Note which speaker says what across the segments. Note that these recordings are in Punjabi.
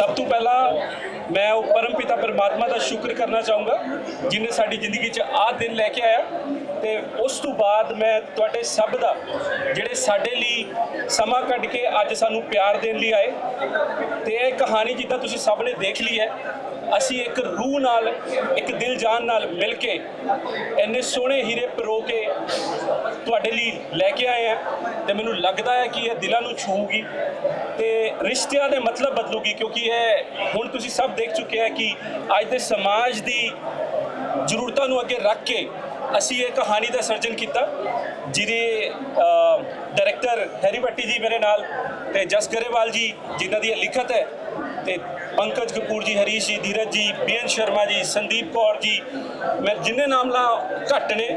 Speaker 1: ਸਭ ਤੋਂ ਪਹਿਲਾਂ ਮੈਂ ਉਹ ਪਰਮਪਿਤਾ ਪਰਮਾਤਮਾ ਦਾ ਸ਼ੁਕਰ ਕਰਨਾ ਚਾਹੂੰਗਾ ਜਿਨੇ ਸਾਡੀ ਜ਼ਿੰਦਗੀ 'ਚ ਆਹ ਦਿਨ ਲੈ ਕੇ ਆਇਆ। ਤੇ ਉਸ ਤੋਂ ਬਾਅਦ ਮੈਂ ਤੁਹਾਡੇ ਸਭ ਦਾ, ਜਿਹੜੇ ਸਾਡੇ ਲਈ ਸਮਾਂ ਕੱਢ ਕੇ ਅੱਜ ਸਾਨੂੰ ਪਿਆਰ ਦੇਣ ਲਈ ਆਏ। ਤੇ ਇਹ ਕਹਾਣੀ ਜਿੱਦਾਂ ਤੁਸੀਂ ਸਭ ਨੇ ਦੇਖ ਲਈ ਹੈ ਅਸੀਂ ਇੱਕ ਰੂਹ ਨਾਲ, ਇੱਕ ਦਿਲ ਜਾਨ ਨਾਲ ਮਿਲ ਕੇ ਇੰਨੇ ਸੋਹਣੇ ਹੀਰੇ ਪਰੋ ਕੇ ਤੁਹਾਡੇ ਲਈ ਲੈ ਕੇ ਆਏ ਆ ਤੇ ਮੈਨੂੰ ਲੱਗਦਾ ਹੈ ਕਿ ਇਹ ਦਿਲਾਂ ਨੂੰ ਛੂਹੂਗੀ ਤੇ ਰਿਸ਼ਤਿਆਂ ਦੇ ਮਤਲਬ ਬਦਲੂਗੀ ਕਿਉਂਕਿ ਇਹ ਹੁਣ ਤੁਸੀਂ ਸਭ ਦੇਖ ਚੁੱਕੇ ਆ ਕਿ ਅੱਜ ਦੇ ਸਮਾਜ ਦੀ ਜ਼ਰੂਰਤਾਂ ਨੂੰ ਅੱਗੇ ਰੱਖ ਕੇ ਅਸੀਂ ਇਹ ਕਹਾਣੀ ਦਾ ਸਰਜਨ ਕੀਤਾ, ਜਿਹਦੇ ਡਾਇਰੈਕਟਰ ਹੈਰੀ ਭੱਟੀ ਜੀ ਮੇਰੇ ਨਾਲ ਤੇ ਜਸ ਗਰੇਵਾਲ ਜੀ, ਜਿਨ੍ਹਾਂ ਦੀ ਇਹ ਲਿਖਤ ਹੈ ਤੇ ਪੰਕਜ ਕਪੂਰ ਜੀ, ਹਰੀਸ਼ ਜੀ, ਧੀਰਜ ਜੀ, ਬੀਐਨ ਸ਼ਰਮਾ ਜੀ, ਸੰਦੀਪ ਕੌਰ ਜੀ। ਮੈਂ ਜਿੰਨੇ ਨਾਮ ਲਾ ਘੱਟ ਨੇ,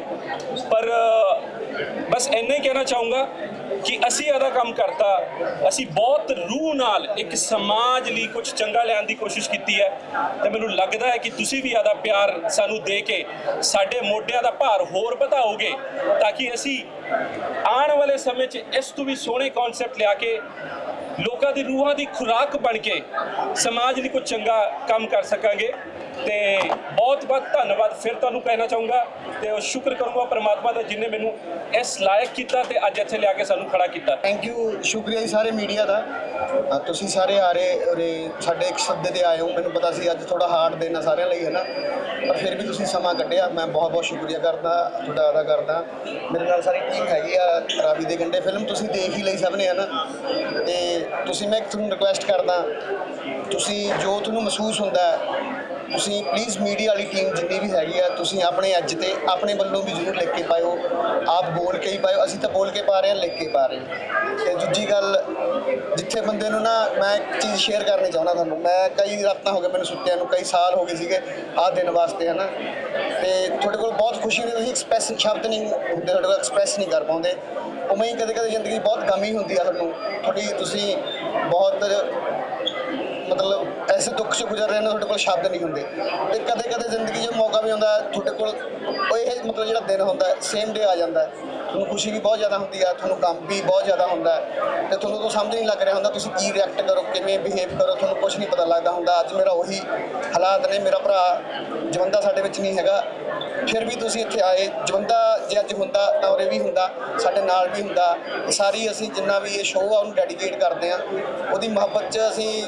Speaker 1: ਪਰ ਬਸ ਇੰਨਾ ਹੀ ਕਹਿਣਾ ਚਾਹੂੰਗਾ ਕਿ ਅਸੀਂ ਇਹਦਾ ਕੰਮ ਕਰਤਾ। ਅਸੀਂ ਬਹੁਤ ਰੂਹ ਨਾਲ ਇੱਕ ਸਮਾਜ ਲਈ ਕੁਝ ਚੰਗਾ ਲੈਣ ਦੀ ਕੋਸ਼ਿਸ਼ ਕੀਤੀ ਹੈ ਤੇ ਮੈਨੂੰ ਲੱਗਦਾ ਹੈ ਕਿ ਤੁਸੀਂ ਵੀ ਇਹਦਾ ਪਿਆਰ ਸਾਨੂੰ ਦੇ ਕੇ ਸਾਡੇ ਮੋਢਿਆਂ ਦਾ ਭਾਰ ਹੋਰ ਵਧਾਓਗੇ ਤਾਂ ਕਿ ਅਸੀਂ ਆਉਣ ਵਾਲੇ ਸਮੇਂ 'ਚ ਇਸ ਤੋਂ ਵੀ ਸੋਹਣੇ ਕਨਸੈਪਟ ਲਿਆ ਕੇ ਲੋਕਾਂ ਦੀ ਰੂਹਾਂ ਦੀ ਖੁਰਾਕ ਬਣ ਕੇ ਸਮਾਜ ਲਈ ਕੁਝ ਚੰਗਾ ਕੰਮ ਕਰ ਸਕਾਂਗੇ। ਤੇ ਬਹੁਤ ਬਹੁਤ ਧੰਨਵਾਦ। ਫਿਰ ਤੁਹਾਨੂੰ ਕਹਿਣਾ ਚਾਹੂੰਗਾ ਤੇ ਉਹ ਸ਼ੁਕਰ ਕਰੂੰਗਾ ਪਰਮਾਤਮਾ ਦਾ ਜਿਨੇ ਮੈਨੂੰ ਇਸ ਲਾਇਕ ਕੀਤਾ ਤੇ ਅੱਜ ਇੱਥੇ ਲਿਆ ਕੇ ਸਾਨੂੰ ਖੜਾ ਕੀਤਾ।
Speaker 2: ਥੈਂਕ ਯੂ ਸ਼ੁਕਰੀਆ ਜੀ ਸਾਰੇ ਮੀਡੀਆ ਦਾ। ਅ, ਤੁਸੀਂ ਸਾਰੇ ਆ ਰਹੇ ਉਰੇ ਸਾਡੇ ਇੱਕ ਸੱਦੇ ਤੇ ਆਏ ਹੋ। ਮੈਨੂੰ ਪਤਾ ਸੀ ਅੱਜ ਥੋੜਾ ਹਾਰਡ ਦਿਨ ਆ ਸਾਰਿਆਂ ਲਈ ਹੈ ਨਾ ਪਰ ਫਿਰ ਵੀ ਤੁਸੀਂ ਸਮਾਂ ਕੱਢਿਆ। ਮੈਂ ਬਹੁਤ ਬਹੁਤ ਸ਼ੁਕਰੀਆ ਕਰਦਾ ਤੁਹਾਡਾ ਅਦਾ ਕਰਦਾ। ਮੇਰੇ ਨਾਲ ਸਾਰੀ ਟੀਮ ਹੈਗੀ ਆ ਰਾਵੀ ਦੇ ਗੰਡੇ। ਫਿਲਮ ਤੁਸੀਂ ਦੇਖ ਹੀ ਲਈ ਸਭ ਨੇ ਹੈ ਨਾ ਤੇ ਤੁਸੀਂ ਮੈਂ ਇੱਕ ਤੁਹਾਨੂੰ ਰਿਕੁਐਸਟ ਕਰਦਾ। ਤੁਸੀਂ ਜੋ ਤੁਹਾਨੂੰ ਮਹਿਸੂਸ ਹੁੰਦਾ ਹੈ ਤੁਸੀਂ ਪਲੀਜ਼ ਮੀਡੀਆ ਵਾਲੀ ਟੀਮ ਜਿੰਨੀ ਵੀ ਹੈਗੀ ਆ, ਤੁਸੀਂ ਆਪਣੇ ਅੱਜ ਤੇ ਆਪਣੇ ਵੱਲੋਂ ਵੀ ਜ਼ਰੂਰ ਲਿਖ ਕੇ ਪਾਇਓ। ਆਪ ਬੋਲ ਕੇ ਹੀ ਪਾਇਓ। ਅਸੀਂ ਤਾਂ ਬੋਲ ਕੇ ਪਾ ਰਹੇ ਹਾਂ, ਲਿਖ ਕੇ ਪਾ ਰਹੇ ਹਾਂ। ਤੇ ਦੂਜੀ ਗੱਲ, ਜਿੱਥੇ ਬੰਦੇ ਨੂੰ ਨਾ ਮੈਂ ਇੱਕ ਚੀਜ਼ ਸ਼ੇਅਰ ਕਰਨੀ ਚਾਹੁੰਦਾ ਤੁਹਾਨੂੰ। ਮੈਂ ਕਈ ਰਾਤਾਂ ਹੋ ਗਏ ਮੈਨੂੰ ਸੁੱਤਿਆਂ ਨੂੰ, ਕਈ ਸਾਲ ਹੋ ਗਏ ਸੀਗੇ ਆਹ ਦਿਨ ਵਾਸਤੇ, ਹਨਾ। ਤੇ ਤੁਹਾਡੇ ਕੋਲ ਬਹੁਤ ਖੁਸ਼ੀ ਨੇ ਤੁਸੀਂ ਐਕਸਪ੍ਰੈਸ ਸ਼ਬਦ ਨਹੀਂ ਹੁੰਦੇ, ਤੁਹਾਡੇ ਕੋਲ ਐਕਸਪ੍ਰੈਸ ਨਹੀਂ ਕਰ ਪਾਉਂਦੇ। ਉਵੇਂ ਹੀ ਕਦੇ ਕਦੇ ਜ਼ਿੰਦਗੀ ਬਹੁਤ ਗਮੀ ਹੁੰਦੀ ਆ ਤੁਹਾਨੂੰ। ਤੁਹਾਡੀ ਤੁਸੀਂ ਬਹੁਤ ਮਤਲਬ ਐਸੇ ਦੁੱਖ 'ਚ ਗੁਜ਼ਰ ਰਹੇ ਨੇ ਤੁਹਾਡੇ ਕੋਲ ਸ਼ਬਦ ਨਹੀਂ ਹੁੰਦੇ। ਤੇ ਕਦੇ ਕਦੇ ਜ਼ਿੰਦਗੀ 'ਚ ਮੌਕਾ ਵੀ ਆਉਂਦਾ ਤੁਹਾਡੇ ਕੋਲ ਉਹ ਇਹ ਮਤਲਬ ਜਿਹੜਾ ਦਿਨ ਹੁੰਦਾ ਸੇਮ ਡੇ ਆ ਜਾਂਦਾ। ਤੁਹਾਨੂੰ ਖੁਸ਼ੀ ਵੀ ਬਹੁਤ ਜ਼ਿਆਦਾ ਹੁੰਦੀ ਆ, ਤੁਹਾਨੂੰ ਕੰਮ ਵੀ ਬਹੁਤ ਜ਼ਿਆਦਾ ਹੁੰਦਾ ਹੈ। ਤੇ ਤੁਹਾਨੂੰ ਤਾਂ ਸਮਝ ਨਹੀਂ ਲੱਗ ਰਿਹਾ ਹੁੰਦਾ, ਤੁਸੀਂ ਕੀ ਰਿਐਕਟ ਕਰੋ, ਕਿਵੇਂ ਬਿਹੇਵ ਕਰੋ, ਤੁਹਾਨੂੰ ਕੁਝ ਨਹੀਂ ਪਤਾ ਲੱਗਦਾ ਹੁੰਦਾ। ਅੱਜ ਮੇਰਾ ਉਹੀ ਹਾਲਾਤ ਨੇ, ਮੇਰਾ ਭਰਾ ਜਵੰਦਾ ਸਾਡੇ ਵਿੱਚ ਨਹੀਂ ਹੈਗਾ। ਫਿਰ ਵੀ ਤੁਸੀਂ ਇੱਥੇ ਆਏ, ਜਵੰਦਾ ਜੇ ਅੱਜ ਹੁੰਦਾ ਤਾਂ ਉਰੇ ਵੀ ਹੁੰਦਾ, ਸਾਡੇ ਨਾਲ ਵੀ ਹੁੰਦਾ। ਇਹ ਸਾਰੀ ਅਸੀਂ ਜਿੰਨਾ ਵੀ ਇਹ ਸ਼ੋਅ ਆ, ਉਹਨੂੰ ਡੈਡੀਕੇਟ ਕਰਦੇ ਆ। ਉਹਦੀ ਮੁਹੱਬਤ 'ਚ ਅਸੀਂ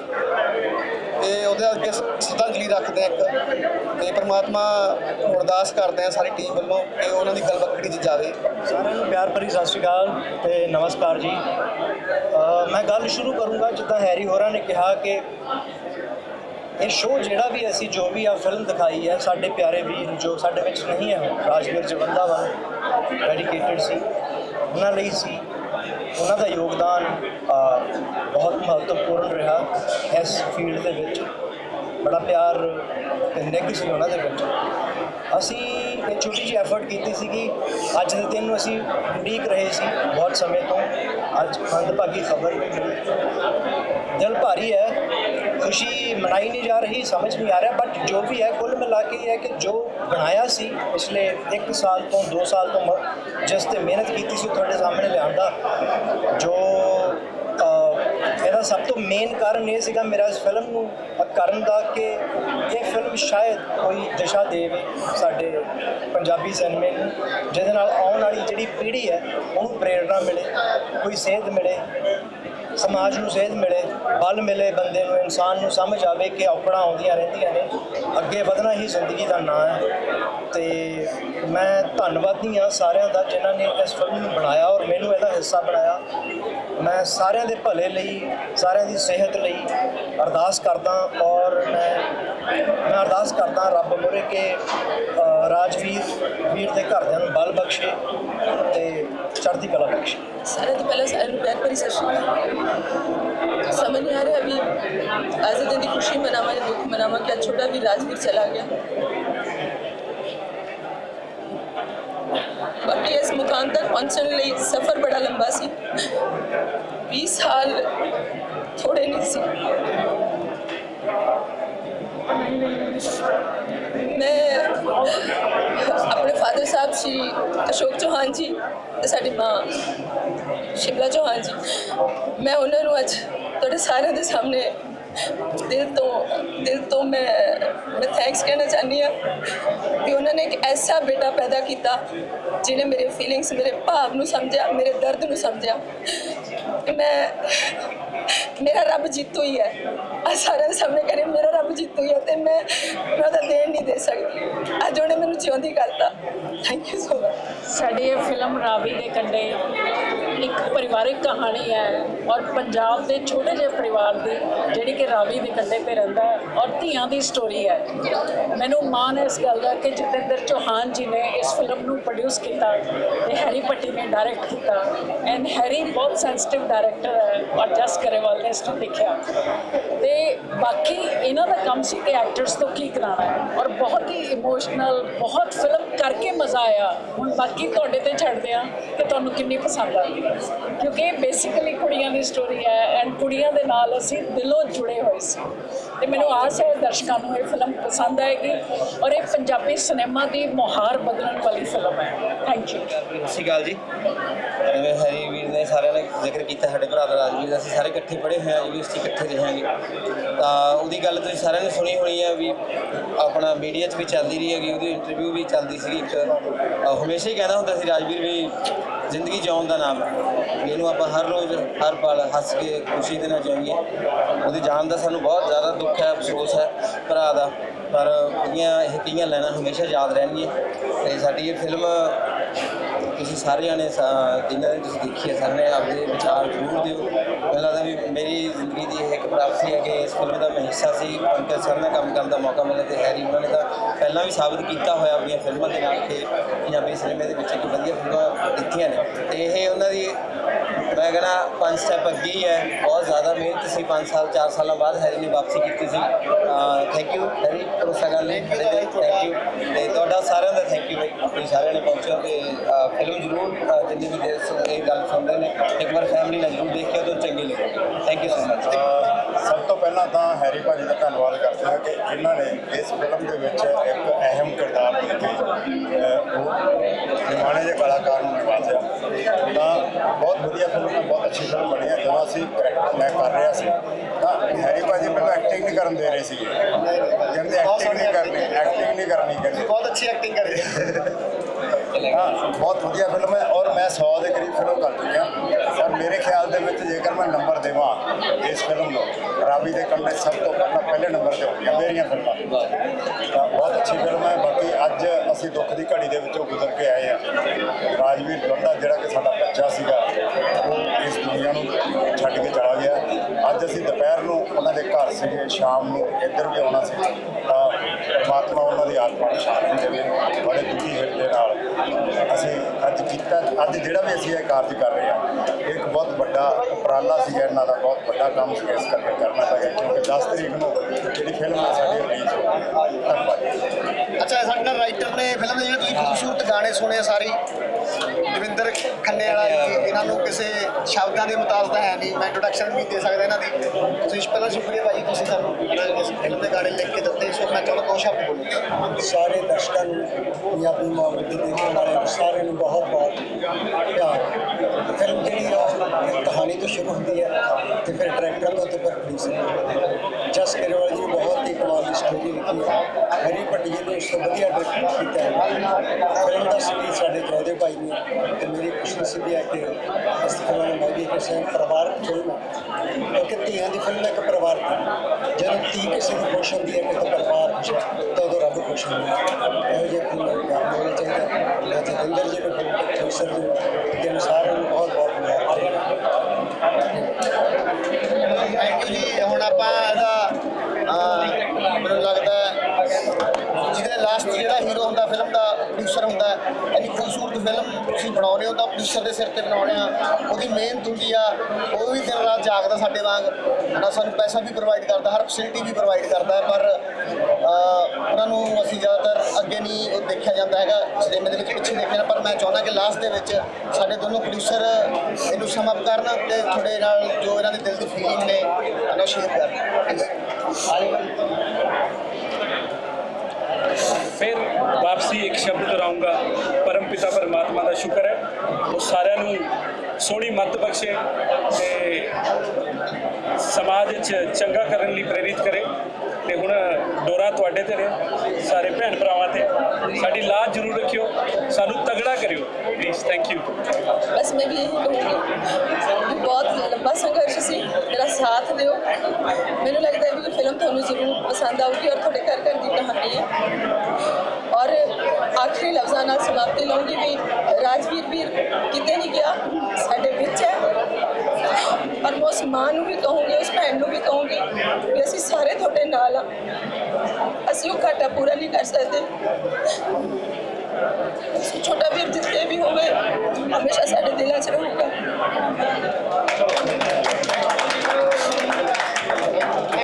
Speaker 2: ਤੇ ਉਹਦੇ ਅੱਗੇ ਸ਼ਰਧਾਂਜਲੀ ਰੱਖਦੇ ਆ ਇੱਕ। ਤੇ ਪ੍ਰਮਾਤਮਾ ਨੂੰ ਅਰਦਾਸ ਕਰਦੇ ਆ ਸਾਰੀ ਟੀਮ ਵੱਲੋਂ ਕਿ ਉਹਨਾਂ ਦੀ ਗਲਬੱਕੜੀ 'ਚ ਜਾਵੇ।
Speaker 3: ਸਾਰਿਆਂ ਨੂੰ ਪਿਆਰ ਭਰੀ ਸਤਿ ਸ਼੍ਰੀ ਅਕਾਲ ਤੇ ਨਮਸਕਾਰ ਜੀ। ਮੈਂ ਗੱਲ ਸ਼ੁਰੂ ਕਰੂੰਗਾ ਜਿੱਦਾਂ ਹੈਰੀ ਹੋਰਾਂ ਨੇ ਕਿਹਾ ਕਿ ਇਹ ਸ਼ੋਅ ਜਿਹੜਾ ਵੀ ਅਸੀਂ ਜੋ ਵੀ ਆ ਫਿਲਮ ਦਿਖਾਈ ਹੈ ਸਾਡੇ ਪਿਆਰੇ ਵੀਰ ਜੋ ਸਾਡੇ ਵਿੱਚ ਨਹੀਂ ਹੈ ਹੁਣ, ਰਾਜਵੀਰ ਜਵੰਦਾ ਵੱਲ ਡੈਡੀਕੇਟਡ ਸੀ ਉਹਨਾਂ ਲਈ ਸੀ ਉਹਨਾਂ ਦਾ ਯੋਗਦਾਨ ਬਹੁਤ ਮਹੱਤਵਪੂਰਨ ਰਿਹਾ ਇਸ ਫੀਲਡ ਦੇ ਵਿੱਚ। ਬੜਾ ਪਿਆਰ ਤੇ ਨਿੱਘ ਸੀ ਉਹਨਾਂ ਦੇ ਵਿੱਚ। ਅਸੀਂ ਇਹ ਛੋਟੀ ਜਿਹੀ ਐਫਰਟ ਕੀਤੀ ਸੀ ਕਿ ਅੱਜ ਦੇ ਦਿਨ ਨੂੰ ਅਸੀਂ ਉਡੀਕ ਰਹੇ ਸੀ ਬਹੁਤ ਸਮੇਂ ਤੋਂ। ਅੱਜ ਮੰਦਭਾਗੀ ਖਬਰ ਵੀ ਮਿਲੀ। ਦਿਲ ਭਾਰੀ ਹੈ। ਖੁਸ਼ੀ ਮਨਾਈ ਨਹੀਂ ਜਾ ਰਹੀ, ਸਮਝ ਨਹੀਂ ਆ ਰਿਹਾ ਬਟ ਜੋ ਵੀ ਹੈ, ਕੁੱਲ ਮਿਲਾ ਕੇ ਇਹ ਹੈ ਕਿ ਜੋ ਬਣਾਇਆ ਸੀ ਪਿਛਲੇ 1 ਸਾਲ ਤੋਂ 2 ਸਾਲ ਤੋਂ ਜਿਸ ਤੇ ਮਿਹਨਤ ਕੀਤੀ ਸੀ ਉਹ ਤੁਹਾਡੇ ਸਾਹਮਣੇ ਲਿਆਉਣ ਦਾ ਜੋ ਸਭ ਤੋਂ ਮੇਨ ਕਾਰਨ ਇਹ ਸੀਗਾ ਮੇਰਾ ਇਸ ਫਿਲਮ ਨੂੰ ਕਰਨ ਦਾ ਕਿ ਇਹ ਫਿਲਮ ਸ਼ਾਇਦ ਕੋਈ ਦਿਸ਼ਾ ਦੇਵੇ ਸਾਡੇ ਪੰਜਾਬੀ ਸਿਨੇਮੇ ਨੂੰ, ਜਿਹਦੇ ਨਾਲ ਆਉਣ ਵਾਲੀ ਜਿਹੜੀ ਪੀੜ੍ਹੀ ਹੈ, ਉਹਨੂੰ ਪ੍ਰੇਰਣਾ ਮਿਲੇ, ਕੋਈ ਸੇਧ ਮਿਲੇ, ਸਮਾਜ ਨੂੰ ਸੇਧ ਮਿਲੇ, ਬਲ ਮਿਲੇ ਬੰਦੇ ਨੂੰ, ਇਨਸਾਨ ਨੂੰ ਸਮਝ ਆਵੇ ਕਿ ਔਕੜਾਂ ਆਉਂਦੀਆਂ ਰਹਿੰਦੀਆਂ ਨੇ, ਅੱਗੇ ਵਧਣਾ ਹੀ ਜ਼ਿੰਦਗੀ ਦਾ ਨਾਂ ਹੈ। ਤੇ ਮੈਂ ਧੰਨਵਾਦੀ ਹਾਂ ਸਾਰਿਆਂ ਦਾ ਜਿਨ੍ਹਾਂ ਨੇ ਇਸ ਫਿਲਮ ਨੂੰ ਬਣਾਇਆ ਔਰ ਮੈਨੂੰ ਇਹਦਾ ਹਿੱਸਾ ਬਣਾਇਆ। ਮੈਂ ਸਾਰਿਆਂ ਦੇ ਭਲੇ ਲਈ, ਸਾਰਿਆਂ ਦੀ ਸਿਹਤ ਲਈ ਅਰਦਾਸ ਕਰਦਾ ਔਰ ਮੈਂ ਮੈਂ ਅਰਦਾਸ ਕਰਦਾ ਰੱਬ ਮੁਰੇ ਕਿ ਰਾਜਵੀਰ, ਵੀਰ ਦੇ ਘਰਦਿਆਂ ਨੂੰ ਬਲ ਬਖਸ਼ੇ ਤੇ ਚੜ੍ਹਦੀ ਕਲਾ ਬਖਸ਼ੇ।
Speaker 4: ਸਾਰਿਆਂ ਤੋਂ ਪਹਿਲਾਂ ਸਾਰਿਆਂ ਨੂੰ ਪਿਆਰ ਭਰੀ ਸਮਝ ਨਹੀਂ ਆ ਰਿਹਾ ਵੀ ਅਭੀ ਦਿਨ ਦੀ ਖੁਸ਼ੀ ਮਨਾਵਾਂ ਦੁੱਖ ਮਨਾਵਾਂ ਕਿ ਛੋਟਾ ਵੀ ਰਾਜਵੀਰ ਚਲਾ ਗਿਆ। ਬਾਕੀ ਇਸ ਮੁਕਾਮ ਤੱਕ ਪਹੁੰਚਣ ਲਈ ਸਫ਼ਰ ਬੜਾ ਲੰਬਾ ਸੀ। 20 ਸਾਲ ਥੋੜੇ ਨਹੀਂ ਸੀ। ਮੈਂ ਆਪਣੇ ਫਾਦਰ ਸਾਹਿਬ ਸ਼੍ਰੀ ਅਸ਼ੋਕ ਚੌਹਾਨ ਜੀ ਤੇ ਸਾਡੀ ਮਾਂ ਸ਼ਿਮਲਾ ਚੌਹਾਨ ਜੀ, ਮੈਂ ਉਹਨਾਂ ਨੂੰ ਅੱਜ ਤੁਹਾਡੇ ਸਾਰਿਆਂ ਦੇ ਸਾਹਮਣੇ ਦਿਲ ਤੋਂ ਦਿਲ ਤੋਂ ਮੈਂ ਮੈਂ ਥੈਂਕਸ ਕਹਿਣਾ ਚਾਹੁੰਦੀ ਹਾਂ ਕਿ ਉਹਨਾਂ ਨੇ ਇੱਕ ਐਸਾ ਬੇਟਾ ਪੈਦਾ ਕੀਤਾ ਜਿਹਨੇ ਮੇਰੇ ਫੀਲਿੰਗਸ ਮੇਰੇ ਭਾਵ ਨੂੰ ਸਮਝਿਆ, ਮੇਰੇ ਦਰਦ ਨੂੰ ਸਮਝਿਆ। ਕਿ ਮੈਂ, ਮੇਰਾ ਰੱਬ ਜੀਤੂ ਹੀ ਹੈ। ਆ ਸਾਰਿਆਂ ਦੇ ਸਾਹਮਣੇ ਕਰੇ ਮੇਰਾ ਰੱਬ ਜੀਤੂ ਹੀ ਹੈ। ਤੇ ਮੈਂ ਉਹਨਾਂ ਦਾ ਦੇਣ ਨਹੀਂ ਦੇ ਸਕਦੀ। ਅੱਜ ਉਹਨੇ ਮੈਨੂੰ ਜਿਉਂਦੀ ਕਰਤਾ। ਥੈਂਕ ਯੂ ਸੋ ਮਚ
Speaker 5: ਸਾਡੀ ਇਹ ਫਿਲਮ ਰਾਵੀ ਦੇ ਕੰਢੇ ਇੱਕ ਪਰਿਵਾਰਿਕ ਕਹਾਣੀ ਹੈ ਔਰ ਪੰਜਾਬ ਦੇ ਛੋਟੇ ਜਿਹੇ ਪਰਿਵਾਰ ਦੀ, ਜਿਹੜੀ ਕਿ ਰਾਵੀ ਦੇ ਕੰਢੇ ਤੇ ਰਹਿੰਦਾ ਹੈ ਔਰ ਧੀਆਂ ਦੀ ਸਟੋਰੀ ਹੈ। ਮੈਨੂੰ ਮਾਣ ਹੈ ਇਸ ਗੱਲ ਦਾ ਕਿ ਜਤਿੰਦਰ ਚੌਹਾਨ ਜੀ ਨੇ ਇਸ ਫਿਲਮ ਨੂੰ ਪ੍ਰੋਡਿਊਸ ਕੀਤਾ ਤੇ ਹੈਰੀ ਪੱਟੀ ਨੇ ਡਾਇਰੈਕਟ ਕੀਤਾ। ਐਂਡ ਹੈਰੀ ਬਹੁਤ ਸੈਂਸਿਟਿਵ ਡਾਇਰੈਕਟਰ ਹੈ ਔਰ ਜਸ ਕਰੇਵਾਲ ਨੇ ਇਸ ਨੂੰ ਲਿਖਿਆ ਤੇ ਬਾਕੀ ਇਹਨਾਂ ਦਾ ਕੰਮ ਸੀ ਕਿ ਐਕਟਰਸ ਤੋਂ ਕੀ ਕਰਾਉਣਾ ਹੈ ਔਰ ਬਹੁਤ ਹੀ ਇਮੋਸ਼ਨਲ ਬਹੁਤ ਫਿਲਮ ਕਰਕੇ ਮਜ਼ਾ ਆਇਆ। ਹੁਣ ਬਾਕੀ ਤੁਹਾਡੇ ਤੇ ਛੱਡਦੇ ਆ ਕਿ ਤੁਹਾਨੂੰ ਕਿੰਨੀ ਪਸੰਦ ਆਈ ਕਿਉਂਕਿ ਇਹ ਬੇਸਿਕਲੀ ਕੁੜੀਆਂ ਦੀ ਸਟੋਰੀ ਹੈ ਐਂਡ ਕੁੜੀਆਂ ਦੇ ਨਾਲ ਅਸੀਂ ਦਿਲੋਂ ਜੁੜੇ ਹੋਏ ਸੀ। ਤੇ ਮੈਨੂੰ ਆਸ ਹੈ ਦਰਸ਼ਕਾਂ ਨੂੰ ਇਹ ਫਿਲਮ ਪਸੰਦ ਆਏਗੀ ਔਰ ਇਹ ਪੰਜਾਬੀ ਸਿਨੇਮਾ ਦੀ ਮੁਹਾਰ ਬਦਲਣ ਵਾਲੀ ਫਿਲਮ ਹੈ। ਥੈਂਕ ਯੂ
Speaker 6: ਸਤਿ ਸ਼੍ਰੀ ਅਕਾਲ ਜੀ। ਹਰੀ ਵੀਰ ਨੇ ਸਾਰਿਆਂ ਨੇ ਜ਼ਿਕਰ ਕੀਤਾ, ਸਾਡੇ ਭਰਾ ਦਾ ਰਾਜਵੀਰ ਦਾ, ਅਸੀਂ ਸਾਰੇ ਇਕੱਠੇ ਪੜ੍ਹੇ ਹੋਏ ਹਾਂ, ਯੂਨੀਵਰਸਿਟੀ ਇਕੱਠੇ ਰਹੇ ਹਾਂਗੇ ਤਾਂ ਉਹਦੀ ਗੱਲ ਤੁਸੀਂ ਸਾਰਿਆਂ ਨੇ ਸੁਣੀ ਹੋਣੀ ਹੈ ਵੀ ਆਪਣਾ ਮੀਡੀਆ 'ਚ ਵੀ ਚੱਲਦੀ ਰਹੀ ਹੈਗੀ, ਉਹਦੀ ਇੰਟਰਵਿਊ ਵੀ ਚੱਲਦੀ ਸੀ ਇੱਕ। ਹਮੇਸ਼ਾ ਹੀ ਕਹਿੰਦਾ ਹੁੰਦਾ ਸੀ, ਰਾਜਵੀਰ ਵੀ ਜ਼ਿੰਦਗੀ ਜਿਉਣ ਦਾ ਨਾਮ ਹੈ। ਇਹਨੂੰ ਆਪਾਂ ਹਰ ਰੋਜ਼, ਹਰ ਪਲ ਹੱਸ ਕੇ ਖੁਸ਼ੀ ਦੇ ਨਾਲ ਜਿਉਈਏ ਉਹਦੀ ਜਾਨ ਦਾ ਸਾਨੂੰ ਬਹੁਤ ਜ਼ਿਆਦਾ ਦੁੱਖ ਹੈ, ਅਫਸੋਸ ਹੈ ਭਰਾ ਦਾ। ਪਰ ਉਹਦੀਆਂ ਇਹ ਕਈਆਂ ਲੈਣਾ ਹਮੇਸ਼ਾ ਯਾਦ ਰਹਿਣਗੀਆਂ। ਤੇ ਸਾਡੀ ਇਹ ਫਿਲਮ ਤੁਸੀਂ ਸਾਰਿਆਂ ਨੇ ਜਿਨ੍ਹਾਂ ਨੇ ਤੁਸੀਂ ਦੇਖੀ ਹੈ, ਸਾਰਿਆਂ ਨੇ ਆਪਦੇ ਵਿਚਾਰ ਜ਼ਰੂਰ ਦਿਓ। ਪਹਿਲਾਂ ਤਾਂ ਵੀ ਮੇਰੀ ਜ਼ਿੰਦਗੀ ਦੀ ਇਹ ਇੱਕ ਪ੍ਰਾਪਤੀ ਹੈ ਕਿ ਇਸ ਫਿਲਮ ਦਾ ਮੈਂ ਹਿੱਸਾ ਸੀ ਪੰਕਜ ਸਰ ਨਾਲ ਕੰਮ ਕਰਨ ਦਾ ਮੌਕਾ ਮਿਲਿਆ ਤੇ ਹੈਰੀ ਉਹਨਾਂ ਨੇ ਤਾਂ ਪਹਿਲਾਂ ਵੀ ਸਾਬਤ ਕੀਤਾ ਹੋਇਆ ਆਪਣੀਆਂ ਫਿਲਮਾਂ ਦੇ ਨਾਲ ਕਿ ਪੰਜਾਬੀ ਸਿਨੇਮੇ ਦੇ ਵਿੱਚ ਇੱਕ ਵਧੀਆ ਫਿਲਮਾਂ ਦਿੱਤੀਆਂ ਨੇ। ਤੇ ਇਹ ਉਹਨਾਂ ਦੀ, ਮੈਂ ਕਹਿੰਦਾ ਪੰਜ ਸਟੈਪ ਅੱਗੇ ਹੀ ਹੈ। ਬਹੁਤ ਜ਼ਿਆਦਾ ਮਿਹਨਤ ਸੀ 5 ਸਾਲ 4 ਸਾਲਾਂ ਬਾਅਦ ਹੈਰੀ ਨੇ ਵਾਪਸੀ ਕੀਤੀ ਸੀ। ਥੈਂਕ ਯੂ ਹੈਰੀ, ਭਰੋਸਾ ਕਰ ਲਈ ਖੜੇ ਦੇ ਥੈਂਕ ਯੂ ਤੇ ਤੁਹਾਡਾ ਸਾਰਿਆਂ ਦਾ ਥੈਂਕ ਯੂ ਬਾਈ ਤੁਸੀਂ ਸਾਰਿਆਂ ਨੇ ਪਹੁੰਚਿਆ ਤੇ ਫਿਲਮ ਜ਼ਰੂਰ ਜਿੰਨੀ ਵੀ ਦੇਰ ਸ- ਇਹ ਗੱਲ ਸੁਣਦੇ ਨੇ, ਇੱਕ ਵਾਰ ਫੈਮਿਲੀ ਨਾਲ ਜ਼ਰੂਰ ਦੇਖਿਓ ਤਾਂ ਚੰਗੀ ਲੱਗੇਗੀ ਥੈਂਕ ਯੂ ਸੋ ਮਚ
Speaker 7: ਸਭ ਤੋਂ ਪਹਿਲਾਂ ਤਾਂ ਹੈਰੀ ਭਾਜੀ ਦਾ ਧੰਨਵਾਦ ਕਰਦੇ ਹਾਂ ਕਿ ਇਹਨਾਂ ਨੇ ਇਸ ਫਿਲਮ ਦੇ ਵਿੱਚ ਇੱਕ ਅਹਿਮ ਕਿਰਦਾਰ ਦੇ ਉਹ ਨਿਮਾਣੇ ਦੇ ਕਲਾਕਾਰ ਨੂੰ ਨਿਭਾਇਆ ਤਾਂ ਬਹੁਤ ਵਧੀਆ ਫਿਲਮ ਬਹੁਤ ਅੱਛੀ ਫਿਲਮ ਬਣੀ ਹੈ। ਜਦੋਂ ਅਸੀਂ ਕਰੈਕਟਰ ਮੈਂ ਕਰ ਰਿਹਾ ਸੀ, ਤਾਂ ਹੈਰੀ ਭਾਜੀ ਮੈਨੂੰ ਨਹੀਂ ਕਰਨ ਦੇ ਰਹੇ ਸੀਗੇ। ਕਹਿੰਦੇ ਐਕਟਿੰਗ ਨਹੀਂ ਕਰਨੀ ਐਕਟਿੰਗ ਨਹੀਂ ਕਰਨੀ ਕਹਿੰਦੇ।
Speaker 2: ਬਹੁਤ ਅੱਛੀ ਐਕਟਿੰਗ ਕਰੀ
Speaker 7: ਹਾਂ ਬਹੁਤ ਵਧੀਆ ਫਿਲਮ ਹੈ ਔਰ ਮੈਂ 100 ਦੇ ਕਰੀਬ ਫਿਲਮ ਕਰ ਚੁੱਕਿਆ। ਔਰ ਮੇਰੇ ਖਿਆਲ ਦੇ ਵਿੱਚ ਜੇਕਰ ਮੈਂ ਨੰਬਰ ਦੇਵਾਂ ਇਸ ਫਿਲਮ ਨੂੰ ਰਾਵੀ ਦੇ ਕੰਢੇ ਸਭ ਤੋਂ ਪਹਿਲਾਂ ਪਹਿਲੇ ਨੰਬਰ ਤੇ ਹੋਣਗੀਆਂ ਮੇਰੀਆਂ ਫਿਲਮਾਂ ਤਾਂ ਬਹੁਤ ਅੱਛੀ ਫਿਲਮ ਹੈ ਬਾਕੀ ਅੱਜ ਅਸੀਂ ਦੁੱਖ ਦੀ ਘੜੀ ਦੇ ਵਿੱਚੋਂ ਗੁਜ਼ਰ ਕੇ ਆਏ ਹਾਂ। ਰਾਜਵੀਰ ਲੰਦਾ ਜਿਹੜਾ ਕਿ ਸਾਡਾ ਬੱਚਾ ਸੀਗਾ ਉਹ ਇਸ ਦੁਨੀਆ ਨੂੰ ਛੱਡ ਕੇ ਚਲਾ ਗਿਆ ਅੱਜ ਅਸੀਂ ਦੁਪਹਿਰ ਨੂੰ ਉਹਨਾਂ ਦੇ ਘਰ ਸੀਗੇ ਸ਼ਾਮ ਨੂੰ ਇੱਧਰ ਵੀ ਆਉਣਾ ਸੀ, ਤਾਂ ਪਰਮਾਤਮਾ ਉਹਨਾਂ ਦੀ ਆਤਮਾ ਨੂੰ ਸ਼ਾਂਤੀ ਦੇਵੇ, ਬੜੇ ਦੁਖੀ ਹਿਰਦੇ ਨਾਲ ਅਸੀਂ ਅੱਜ ਕੀਤਾ, ਅੱਜ ਜਿਹੜਾ ਵੀ ਅਸੀਂ ਇਹ ਕਾਰਜ ਕਰ ਰਹੇ ਹਾਂ ਇਹ ਇੱਕ ਬਹੁਤ ਵੱਡਾ ਉਪਰਾਲਾ ਸੀਗਾ, ਇਹਨਾਂ ਦਾ ਬਹੁਤ ਵੱਡਾ ਕੰਮ ਸੀ ਇਸ ਕਰਕੇ ਕਰਨਾ ਤਾਂ ਕਿਉਂਕਿ 10 ਤਰੀਕ ਨੂੰ ਜਿਹੜੀ ਫਿਲਮ ਹੈ ਸਾਡੀ ਰਿਲੀਜ਼ ਹੋਣੀ ਧੰਨਵਾਦ।
Speaker 2: ਅੱਛਾ ਸਾਡੇ ਨਾਲ ਰਾਈਟਰ ਨੇ ਫਿਲਮ ਦੇ ਜਿਹੜੇ ਤੁਸੀਂ ਖੂਬਸੂਰਤ ਗਾਣੇ ਸੁਣੇ ਸਾਰੇ? ਖੰਨੇ ਵਾਲਾ ਜੀ, ਇਹਨਾਂ ਨੂੰ ਕਿਸੇ ਸ਼ਬਦਾਂ ਦੇ ਮੁਤਾਬਕ ਹੈ ਨਹੀਂ, ਮੈਂ ਇੰਟਰੋਡਕਸ਼ਨ ਵੀ ਦੇ ਸਕਦਾ ਇਹਨਾਂ ਦੀ। ਤੁਸੀਂ ਪਹਿਲਾਂ ਸ਼ੁਕਰੀਆ ਭਾਜੀ, ਤੁਸੀਂ ਸਾਨੂੰ ਫਿਲਮ ਦੇ ਗਾਣੇ ਲਿਖ ਕੇ ਦਿੱਤੇ ਸੋ ਮੈਂ ਚਾਹੁੰਦਾ ਦੋ ਸ਼ਬਦ ਬੋਲੂੰ।
Speaker 3: ਸਾਰੇ ਦਰਸ਼ਕਾਂ ਨੂੰ, ਪੰਜਾਬੀ ਮਾਹੌਲ ਦੇ ਦੇਖਣ ਵਾਲਿਆਂ ਸਾਰਿਆਂ ਨੂੰ ਬਹੁਤ ਬਹੁਤ ਪਿਆਰ। ਫਿਲਮ ਜਿਹੜੀ ਆ ਕਹਾਣੀ ਤੋਂ ਸ਼ੁਰੂ ਹੁੰਦੀ ਹੈ ਤੇ ਫਿਰ ਡਾਇਰੈਕਟਰ ਤੋਂ ਤੇ ਫਿਰ ਪ੍ਰੋਡਿਊਸਰ ਜਸ ਕਰੇਵਾਲ ਜੀ ਬਹੁਤ ਹੀ ਕਮਾਲ ਦੀ ਸਟੋਰੀ ਲਿਖੀ ਹੈ। ਹਰੀ ਪਟਿਏ ਇਸ ਤੋਂ ਵਧੀਆ ਡਾਇਰੈਕਟ ਕੀਤਾ ਹੈ। ਫਿਲਮ ਦਾ ਸੰਗੀਤ ਸਾਡੇ ਜੋਦੇ ਭਾਈ ਨੇ ਤੇ ਮੇਰੀ ਖੁਸ਼ਨਸੀਬੀ ਹੈ ਕਿ ਇਸ ਫਿਲਮ ਨੂੰ ਮੈਂ ਵੀ ਇੱਕ ਸਹਿ ਪਰਿਵਾਰਕ ਫਿਲਮ ਹੈ ਕਿ ਧੀਆਂ ਦੀ ਫਿਲਮ ਇੱਕ ਪਰਿਵਾਰ ਦੀ। ਜਦੋਂ ਧੀ ਕਿਸੇ ਨੂੰ ਖੁਸ਼ ਹੁੰਦੀ ਹੈ ਕਿਤੇ ਪਰਿਵਾਰ ਖੁਸ਼ ਹੈ, ਤਾਂ ਉਦੋਂ ਰੱਬ ਖੁਸ਼ ਹੁੰਦਾ ਹੈ। ਇਹੋ ਜਿਹੇ ਫਿਲਮ ਹੋਣਾ ਚਾਹੀਦਾ। ਮੈਂ ਜਤਿੰਦਰ ਜੀ ਨੂੰ ਪ੍ਰੋਡਿਊਸਰ ਨੂੰ ਤੇ ਬਹੁਤ ਬਹੁਤ ਮੁਬਾਰਕ
Speaker 2: ਥੈਂਕ ਯੂ ਜੀ ਹੁਣ ਆਪਾਂ ਇਹਦਾ ਅਹ, ਮੈਨੂੰ ਲੱਗਦਾ ਹੈ ਜਿਹਦੇ ਲਾਸਟ ਜਿਹੜਾ ਹੀਰੋ ਹੁੰਦਾ ਫਿਲਮ ਦਾ ਪ੍ਰੋਡਿਊਸਰ ਹੁੰਦਾ ਹੈ, ਇੰਨੀ ਖੂਬਸੂਰਤ ਫਿਲਮ ਤੁਸੀਂ ਬਣਾਉਣੇ ਹੋ ਤਾਂ ਪ੍ਰੋਡਿਊਸਰ ਦੇ ਸਿਰ ਤੇ ਬਣਾਉਣੇ ਆ। ਉਹਦੀ ਮਿਹਨਤ ਹੁੰਦੀ ਆ, ਉਹ ਵੀ ਦਿਨ ਰਾਤ ਜਾਗਦਾ ਸਾਡੇ ਵਾਂਗ। ਨਾ ਸਾਨੂੰ ਪੈਸਾ ਵੀ ਪ੍ਰੋਵਾਈਡ ਕਰਦਾ, ਹਰ ਫੈਸਿਲਿਟੀ ਵੀ ਪ੍ਰੋਵਾਈਡ ਕਰਦਾ, ਪਰ ਉਹਨਾਂ ਨੂੰ ਅਸੀਂ ਜ਼ਿਆਦਾਤਰ ਅੱਗੇ ਨਹੀਂ ਉਹ ਦੇਖਿਆ ਜਾਂਦਾ ਹੈਗਾ ਸਿਨੇਮੇ ਦੇ ਵਿੱਚ ਪਿੱਛੇ ਦੇਖਿਆ ਪਰ ਮੈਂ ਚਾਹੁੰਦਾ ਕਿ ਲਾਸਟ ਦੇ ਵਿੱਚ ਸਾਡੇ ਦੋਨੋਂ ਪ੍ਰੋਡਿਊਸਰ ਇਹਨੂੰ ਸਮਅਪ ਕਰਨ ਤੇ ਤੁਹਾਡੇ ਨਾਲ ਜੋ ਇਹਨਾਂ ਦੇ ਦਿਲ ਦੀ ਫੀਲਿੰਗ ਨੇ, ਉਹਨਾਂ ਸ਼ੇਅਰ ਕਰਨ।
Speaker 1: ਫਿਰ ਵਾਪਸੀ ਇੱਕ ਸ਼ਬਦ ਦੁਹਰਾਊਂਗਾ ਪਰਮ ਪਿਤਾ ਪਰਮਾਤਮਾ ਦਾ ਸ਼ੁਕਰ ਹੈ। ਉਹ ਸਾਰਿਆਂ ਨੂੰ ਸੋਹਣੀ ਮੱਤ ਬਖਸ਼ੇ ਤੇ ਸਮਾਜ ਵਿੱਚ ਚੰਗਾ ਕਰਨ ਲਈ ਪ੍ਰੇਰਿਤ ਕਰੇ। ਤੇ ਹੁਣ ਡੋਰਾ ਤੁਹਾਡੇ ਤੇ ਨੇ ਸਾਰੇ ਭੈਣ ਭਰਾਵਾਂ ਤੇ। ਸਾਡੀ ਲਾਜ ਜ਼ਰੂਰ ਰੱਖਿਓ। ਸਾਨੂੰ ਤਗੜਾ ਕਰਿਓ। ਪਲੀਜ਼ ਥੈਂਕ ਯੂ
Speaker 4: ਬਸ ਮੈਂ ਵੀ ਇਹੀ ਕਹੂੰਗੀ ਬਹੁਤ ਲੰਬਾ ਸੰਘਰਸ਼ ਸੀ। ਮੇਰਾ ਸਾਥ ਦਿਓ। ਮੈਨੂੰ ਲੱਗਦਾ ਹੈ ਵੀ ਇਹ ਫਿਲਮ ਤੁਹਾਨੂੰ ਜ਼ਰੂਰ ਪਸੰਦ ਆਊਗੀ ਔਰ ਤੁਹਾਡੇ ਘਰ ਘਰ ਦੀ ਕਹਾਣੀ ਹੈ। ਆਖਰੀ ਲਫ਼ਜ਼ਾਂ ਨਾਲ ਸਮਾਪਤੀ ਲਾਉਂਗੀ ਵੀ ਰਾਜਵੀਰ ਵੀਰ ਕਿਤੇ ਨਹੀਂ ਗਿਆ, ਸਾਡੇ ਵਿੱਚ ਹੈ। ਪਰ ਮੈਂ ਉਸ ਮਾਂ ਨੂੰ ਵੀ ਕਹੂੰਗੀ, ਉਸ ਭੈਣ ਨੂੰ ਵੀ ਕਹੂੰਗੀ ਵੀ ਅਸੀਂ ਸਾਰੇ ਤੁਹਾਡੇ ਨਾਲ ਆ ਅਸੀਂ ਉਹ ਘਾਟਾ ਪੂਰਾ ਨਹੀਂ ਕਰ ਸਕਦੇ। ਛੋਟਾ ਵੀਰ ਜਿੱਥੇ ਵੀ ਹੋਵੇ, ਹਮੇਸ਼ਾ ਸਾਡੇ ਦਿਲਾਂ 'ਚ ਰਹੂਗਾ।